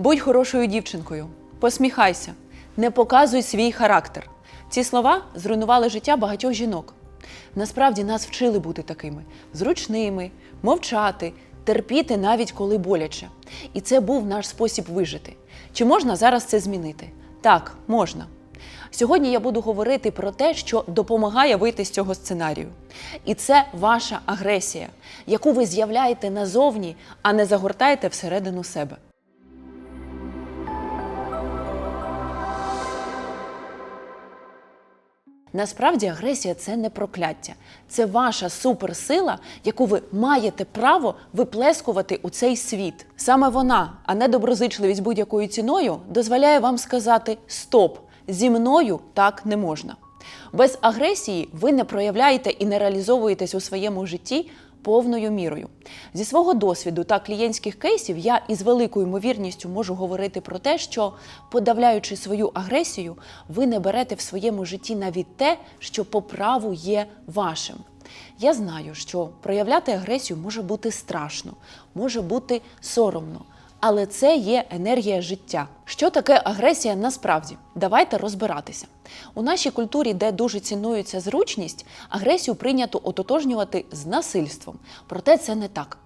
Будь хорошою дівчинкою, посміхайся, не показуй свій характер. Ці слова зруйнували життя багатьох жінок. Насправді нас вчили бути такими зручними, мовчати, терпіти навіть коли боляче. І це був наш спосіб вижити. Чи можна зараз це змінити? Так, можна. Сьогодні я буду говорити про те, що допомагає вийти з цього сценарію. І це ваша агресія, яку ви з'являєте назовні, а не загортаєте всередину себе. Насправді агресія це не прокляття, це ваша суперсила, яку ви маєте право виплескувати у цей світ. Саме вона, а не доброзичливість будь-якою ціною, дозволяє вам сказати Стоп! Зі мною так не можна. Без агресії ви не проявляєте і не реалізовуєтесь у своєму житті повною мірою. Зі свого досвіду та клієнтських кейсів я із великою ймовірністю можу говорити про те, що подавляючи свою агресію, ви не берете в своєму житті навіть те, що по праву є вашим. Я знаю, що проявляти агресію може бути страшно, може бути соромно. Але це є енергія життя. Що таке агресія насправді? Давайте розбиратися. У нашій культурі, де дуже цінується зручність, агресію прийнято ототожнювати з насильством. Проте це не так.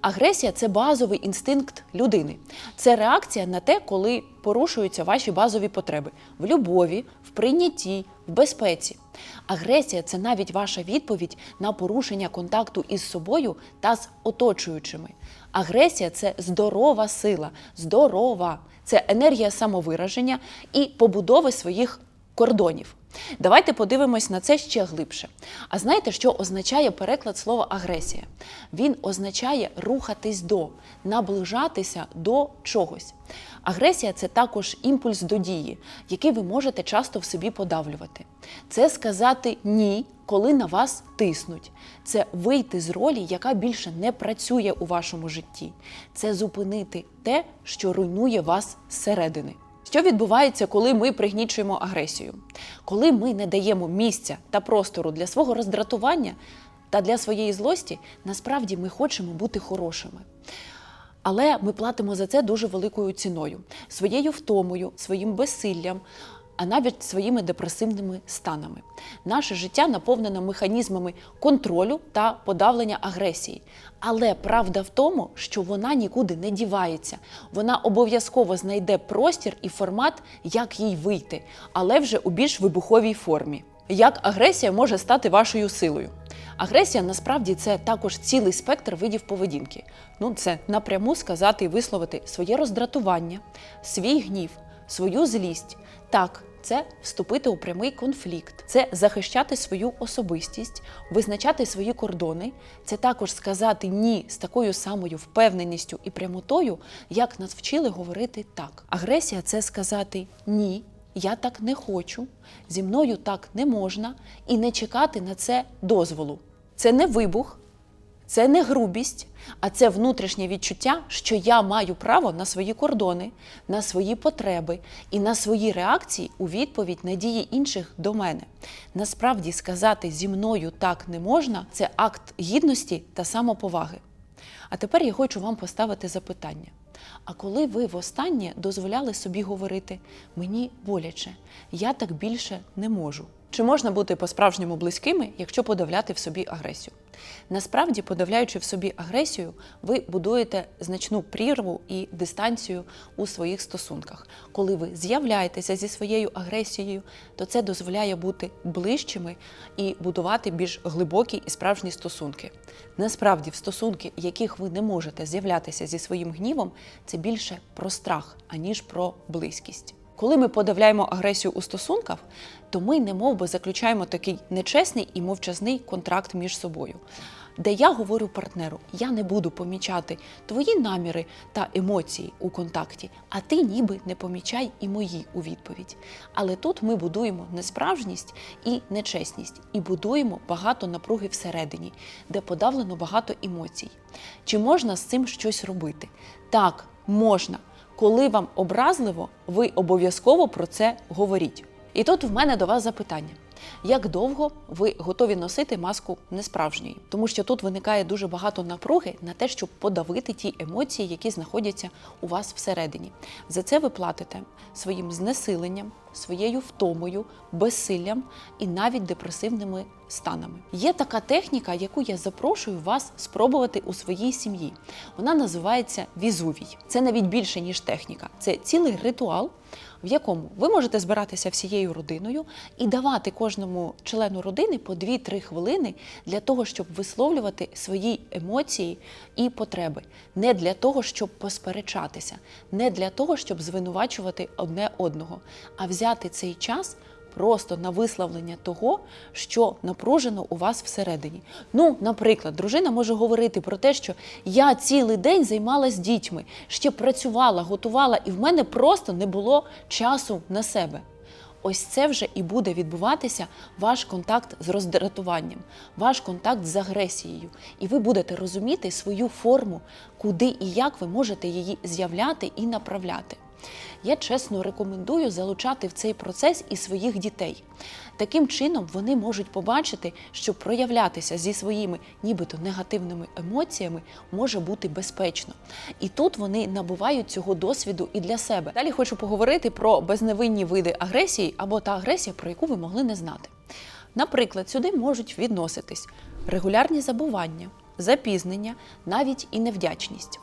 Агресія це базовий інстинкт людини. Це реакція на те, коли порушуються ваші базові потреби в любові, в прийнятті, в безпеці. Агресія це навіть ваша відповідь на порушення контакту із собою та з оточуючими. Агресія це здорова сила, здорова. Це енергія самовираження і побудови своїх кордонів. Давайте подивимось на це ще глибше. А знаєте, що означає переклад слова агресія? Він означає рухатись до, наближатися до чогось. Агресія це також імпульс до дії, який ви можете часто в собі подавлювати. Це сказати ні, коли на вас тиснуть. Це вийти з ролі, яка більше не працює у вашому житті. Це зупинити те, що руйнує вас зсередини. Що відбувається, коли ми пригнічуємо агресію? Коли ми не даємо місця та простору для свого роздратування та для своєї злості, насправді ми хочемо бути хорошими. Але ми платимо за це дуже великою ціною, своєю втомою, своїм безсиллям, а навіть своїми депресивними станами. Наше життя наповнено механізмами контролю та подавлення агресії. Але правда в тому, що вона нікуди не дівається. Вона обов'язково знайде простір і формат, як їй вийти, але вже у більш вибуховій формі. Як агресія може стати вашою силою? Агресія насправді це також цілий спектр видів поведінки. Ну, це напряму сказати і висловити своє роздратування, свій гнів, свою злість. Так, це вступити у прямий конфлікт, це захищати свою особистість, визначати свої кордони. Це також сказати ні з такою самою впевненістю і прямотою, як нас вчили говорити так. Агресія це сказати ні. Я так не хочу, зі мною так не можна, і не чекати на це дозволу. Це не вибух, це не грубість, а це внутрішнє відчуття, що я маю право на свої кордони, на свої потреби і на свої реакції у відповідь на дії інших до мене. Насправді сказати зі мною так не можна це акт гідності та самоповаги. А тепер я хочу вам поставити запитання. А коли ви востаннє дозволяли собі говорити мені боляче, я так більше не можу? Чи можна бути по-справжньому близькими, якщо подавляти в собі агресію? Насправді, подавляючи в собі агресію, ви будуєте значну прірву і дистанцію у своїх стосунках. Коли ви з'являєтеся зі своєю агресією, то це дозволяє бути ближчими і будувати більш глибокі і справжні стосунки. Насправді, в стосунки, в яких ви не можете з'являтися зі своїм гнівом, це більше про страх, аніж про близькість. Коли ми подавляємо агресію у стосунках, то ми немов би заключаємо такий нечесний і мовчазний контракт між собою, де я говорю партнеру: я не буду помічати твої наміри та емоції у контакті, а ти ніби не помічай і мої у відповідь. Але тут ми будуємо несправжність і нечесність, і будуємо багато напруги всередині, де подавлено багато емоцій. Чи можна з цим щось робити? Так, можна. Коли вам образливо, ви обов'язково про це говоріть. І тут в мене до вас запитання: Як довго ви готові носити маску несправжньої? Тому що тут виникає дуже багато напруги на те, щоб подавити ті емоції, які знаходяться у вас всередині. За це ви платите своїм знесиленням, своєю втомою, безсиллям і навіть депресивними станами. Є така техніка, яку я запрошую вас спробувати у своїй сім'ї. Вона називається візувій. Це навіть більше ніж техніка. Це цілий ритуал, в якому ви можете збиратися всією родиною і давати кожному члену родини по 2-3 хвилини для того, щоб висловлювати свої емоції і потреби, не для того, щоб посперечатися, не для того, щоб звинувачувати одне одного, а взяти цей час. Просто на висловлення того, що напружено у вас всередині. Ну, наприклад, дружина може говорити про те, що я цілий день займалась дітьми, ще працювала, готувала, і в мене просто не було часу на себе. Ось це вже і буде відбуватися ваш контакт з роздратуванням, ваш контакт з агресією. І ви будете розуміти свою форму, куди і як ви можете її з'являти і направляти. Я чесно рекомендую залучати в цей процес і своїх дітей. Таким чином вони можуть побачити, що проявлятися зі своїми нібито негативними емоціями може бути безпечно. І тут вони набувають цього досвіду і для себе. Далі хочу поговорити про безневинні види агресії або та агресія, про яку ви могли не знати. Наприклад, сюди можуть відноситись регулярні забування, запізнення, навіть і невдячність.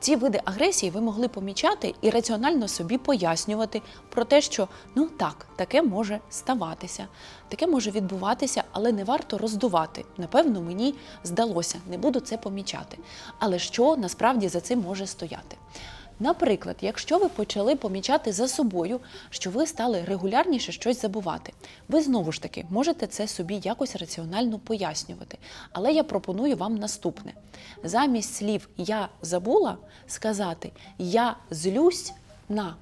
Ці види агресії ви могли помічати і раціонально собі пояснювати про те, що ну так, таке може ставатися, таке може відбуватися, але не варто роздувати. Напевно, мені здалося, не буду це помічати. Але що насправді за цим може стояти? Наприклад, якщо ви почали помічати за собою, що ви стали регулярніше щось забувати, ви знову ж таки можете це собі якось раціонально пояснювати. Але я пропоную вам наступне: замість слів я забула сказати я злюсь на.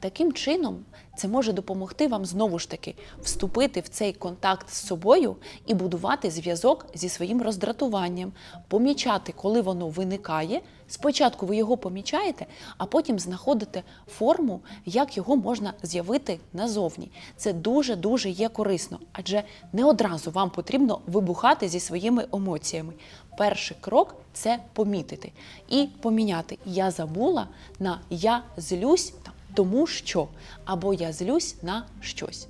Таким чином, це може допомогти вам знову ж таки вступити в цей контакт з собою і будувати зв'язок зі своїм роздратуванням, помічати, коли воно виникає. Спочатку ви його помічаєте, а потім знаходите форму, як його можна з'явити назовні. Це дуже дуже є корисно, адже не одразу вам потрібно вибухати зі своїми емоціями. Перший крок це помітити і поміняти Я забула на я злюсь тому що або я злюсь на щось.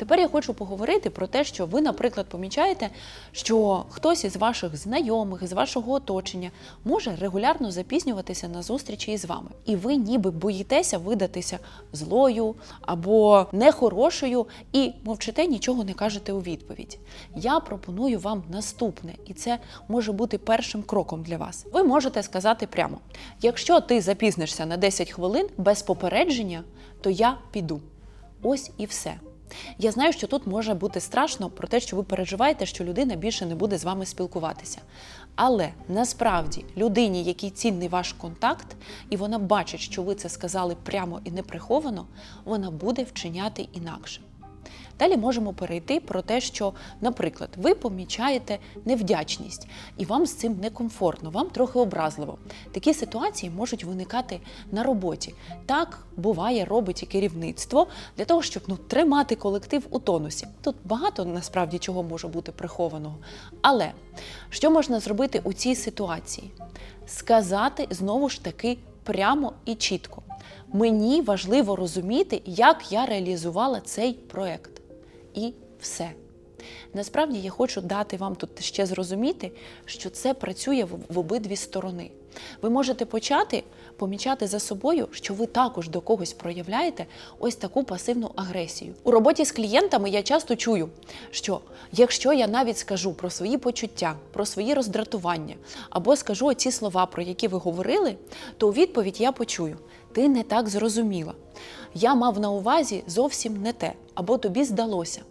Тепер я хочу поговорити про те, що ви, наприклад, помічаєте, що хтось із ваших знайомих, з вашого оточення може регулярно запізнюватися на зустрічі із вами. І ви ніби боїтеся видатися злою або нехорошою і мовчите, нічого не кажете у відповідь. Я пропоную вам наступне, і це може бути першим кроком для вас. Ви можете сказати прямо: якщо ти запізнишся на 10 хвилин без попередження, то я піду. Ось і все. Я знаю, що тут може бути страшно про те, що ви переживаєте, що людина більше не буде з вами спілкуватися. Але насправді людині, якій цінний ваш контакт, і вона бачить, що ви це сказали прямо і неприховано, вона буде вчиняти інакше. Далі можемо перейти про те, що, наприклад, ви помічаєте невдячність, і вам з цим некомфортно, вам трохи образливо. Такі ситуації можуть виникати на роботі. Так буває, робить і керівництво для того, щоб ну, тримати колектив у тонусі. Тут багато насправді чого може бути прихованого. Але що можна зробити у цій ситуації? Сказати знову ж таки прямо і чітко. Мені важливо розуміти, як я реалізувала цей проект. І все. Насправді я хочу дати вам тут ще зрозуміти, що це працює в, обидві сторони. Ви можете почати помічати за собою, що ви також до когось проявляєте ось таку пасивну агресію. У роботі з клієнтами я часто чую, що якщо я навіть скажу про свої почуття, про свої роздратування, або скажу оці слова, про які ви говорили, то у відповідь я почую: ти не так зрозуміла. Я мав на увазі зовсім не те, або тобі здалося.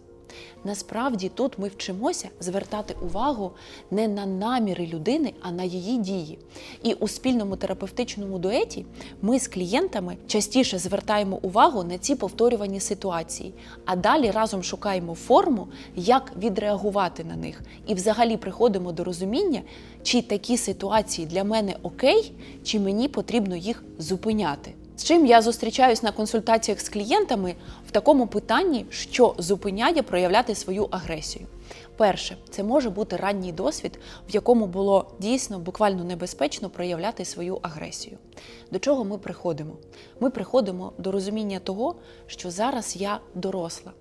Насправді тут ми вчимося звертати увагу не на наміри людини, а на її дії. І у спільному терапевтичному дуеті ми з клієнтами частіше звертаємо увагу на ці повторювані ситуації, а далі разом шукаємо форму, як відреагувати на них, і взагалі приходимо до розуміння, чи такі ситуації для мене окей, чи мені потрібно їх зупиняти. З чим я зустрічаюсь на консультаціях з клієнтами в такому питанні, що зупиняє проявляти свою агресію. Перше, це може бути ранній досвід, в якому було дійсно буквально небезпечно проявляти свою агресію. До чого ми приходимо? Ми приходимо до розуміння того, що зараз я доросла.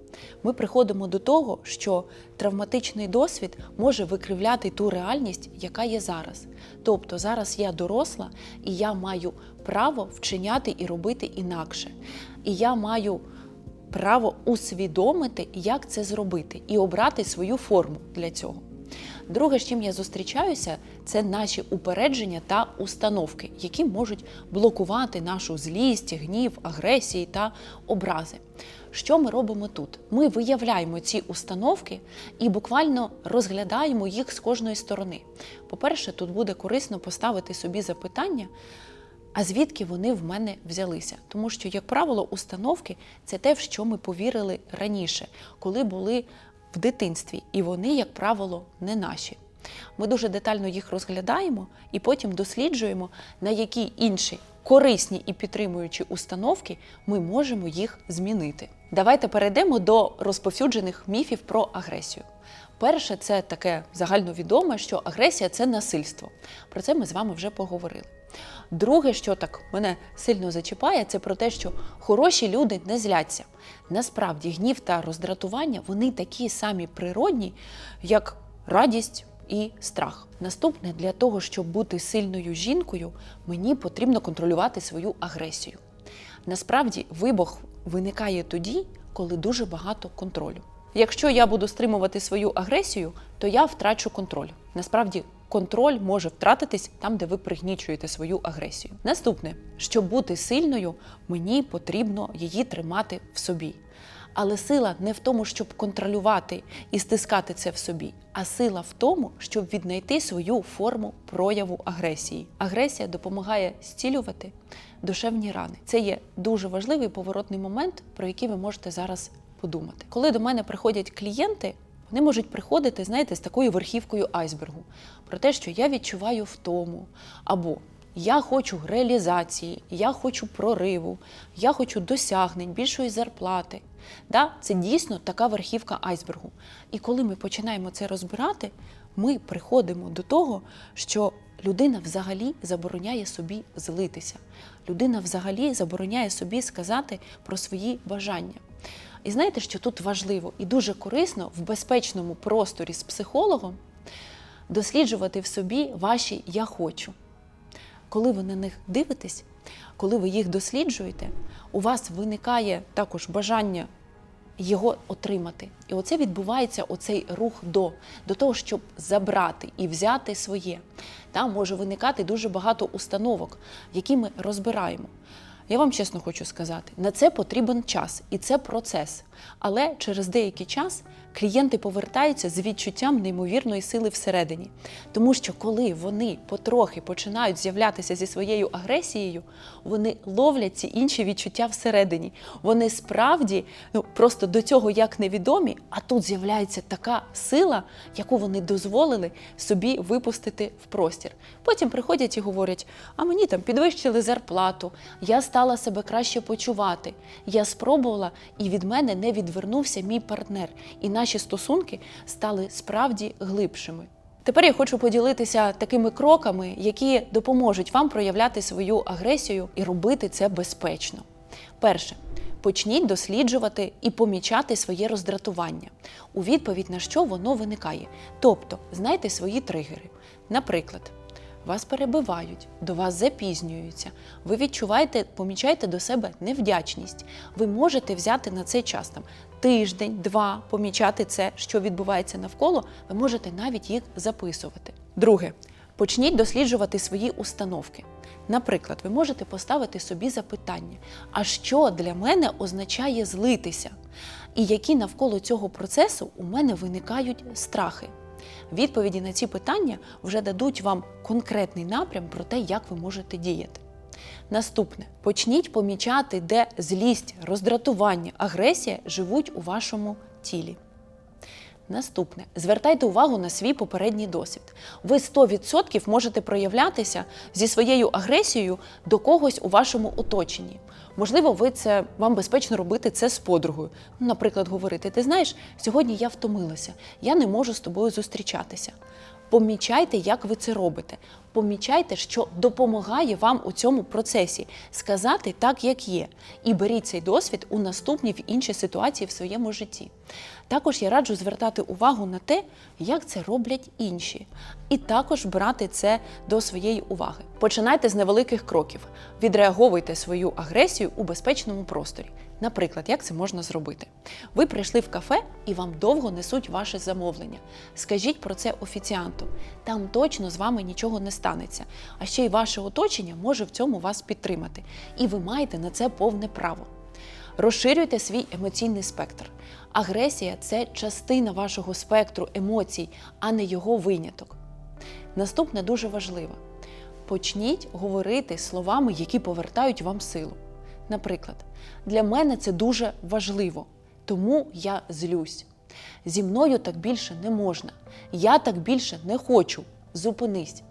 Ми приходимо до того, що травматичний досвід може викривляти ту реальність, яка є зараз. Тобто зараз я доросла і я маю право вчиняти і робити інакше. І я маю право усвідомити, як це зробити, і обрати свою форму для цього. Друге, з чим я зустрічаюся, це наші упередження та установки, які можуть блокувати нашу злість, гнів, агресії та образи. Що ми робимо тут? Ми виявляємо ці установки і буквально розглядаємо їх з кожної сторони. По-перше, тут буде корисно поставити собі запитання. А звідки вони в мене взялися? Тому що, як правило, установки це те, в що ми повірили раніше, коли були в дитинстві, і вони, як правило, не наші. Ми дуже детально їх розглядаємо і потім досліджуємо, на які інші корисні і підтримуючі установки ми можемо їх змінити. Давайте перейдемо до розповсюджених міфів про агресію. Перше, це таке загальновідоме, що агресія це насильство. Про це ми з вами вже поговорили. Друге, що так мене сильно зачіпає, це про те, що хороші люди не зляться. Насправді, гнів та роздратування вони такі самі природні, як радість і страх. Наступне для того, щоб бути сильною жінкою, мені потрібно контролювати свою агресію. Насправді, вибух виникає тоді, коли дуже багато контролю. Якщо я буду стримувати свою агресію, то я втрачу контроль. Насправді, контроль може втратитись там, де ви пригнічуєте свою агресію. Наступне, щоб бути сильною, мені потрібно її тримати в собі. Але сила не в тому, щоб контролювати і стискати це в собі, а сила в тому, щоб віднайти свою форму прояву агресії. Агресія допомагає зцілювати душевні рани. Це є дуже важливий поворотний момент, про який ви можете зараз подумати. Коли до мене приходять клієнти, вони можуть приходити, знаєте, з такою верхівкою айсбергу про те, що я відчуваю втому, або я хочу реалізації, я хочу прориву, я хочу досягнень, більшої зарплати. Да? Це дійсно така верхівка айсбергу. І коли ми починаємо це розбирати, ми приходимо до того, що людина взагалі забороняє собі злитися. Людина взагалі забороняє собі сказати про свої бажання. І знаєте, що тут важливо і дуже корисно в безпечному просторі з психологом досліджувати в собі ваші я хочу. Коли ви на них дивитесь, коли ви їх досліджуєте, у вас виникає також бажання його отримати. І оце відбувається оцей рух до, до того, щоб забрати і взяти своє. Там може виникати дуже багато установок, які ми розбираємо. Я вам чесно хочу сказати, на це потрібен час, і це процес. Але через деякий час клієнти повертаються з відчуттям неймовірної сили всередині. Тому що коли вони потрохи починають з'являтися зі своєю агресією, вони ловлять ці інші відчуття всередині. Вони справді ну, просто до цього як невідомі, а тут з'являється така сила, яку вони дозволили собі випустити в простір. Потім приходять і говорять: а мені там підвищили зарплату, я стала себе краще почувати. Я спробувала, і від мене не відвернувся мій партнер. І наші стосунки стали справді глибшими. Тепер я хочу поділитися такими кроками, які допоможуть вам проявляти свою агресію і робити це безпечно. Перше. Почніть досліджувати і помічати своє роздратування, у відповідь на що воно виникає. Тобто, знайте свої тригери. Наприклад, вас перебивають, до вас запізнюються, ви відчуваєте, помічаєте до себе невдячність. Ви можете взяти на цей час там тиждень, два, помічати це, що відбувається навколо, ви можете навіть їх записувати. Друге, почніть досліджувати свої установки. Наприклад, ви можете поставити собі запитання, а що для мене означає злитися? І які навколо цього процесу у мене виникають страхи? Відповіді на ці питання вже дадуть вам конкретний напрям про те, як ви можете діяти. Наступне почніть помічати, де злість, роздратування, агресія живуть у вашому тілі. Наступне, звертайте увагу на свій попередній досвід. Ви 100% можете проявлятися зі своєю агресією до когось у вашому оточенні. Можливо, ви це вам безпечно робити це з подругою. Наприклад, говорити: ти знаєш, сьогодні я втомилася, я не можу з тобою зустрічатися. Помічайте, як ви це робите. Помічайте, що допомагає вам у цьому процесі сказати так, як є, і беріть цей досвід у наступні в інші ситуації в своєму житті. Також я раджу звертати увагу на те, як це роблять інші, і також брати це до своєї уваги. Починайте з невеликих кроків, відреаговуйте свою агресію у безпечному просторі. Наприклад, як це можна зробити? Ви прийшли в кафе і вам довго несуть ваше замовлення. Скажіть про це офіціанту. Там точно з вами нічого не станеться. А ще й ваше оточення може в цьому вас підтримати. І ви маєте на це повне право. Розширюйте свій емоційний спектр. Агресія це частина вашого спектру емоцій, а не його виняток. Наступне дуже важливо. Почніть говорити словами, які повертають вам силу. Наприклад, для мене це дуже важливо, тому я злюсь. Зі мною так більше не можна. Я так більше не хочу. Зупинись.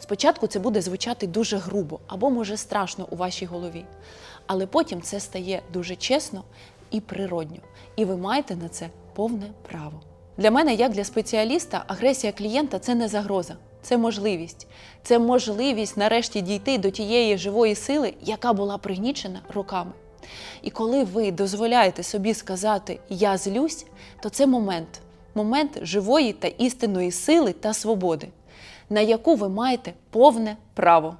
Спочатку це буде звучати дуже грубо або може страшно у вашій голові, але потім це стає дуже чесно і природньо, і ви маєте на це повне право. Для мене, як для спеціаліста, агресія клієнта це не загроза, це можливість. Це можливість нарешті дійти до тієї живої сили, яка була пригнічена роками. І коли ви дозволяєте собі сказати Я злюсь, то це момент, момент живої та істинної сили та свободи, на яку ви маєте повне право.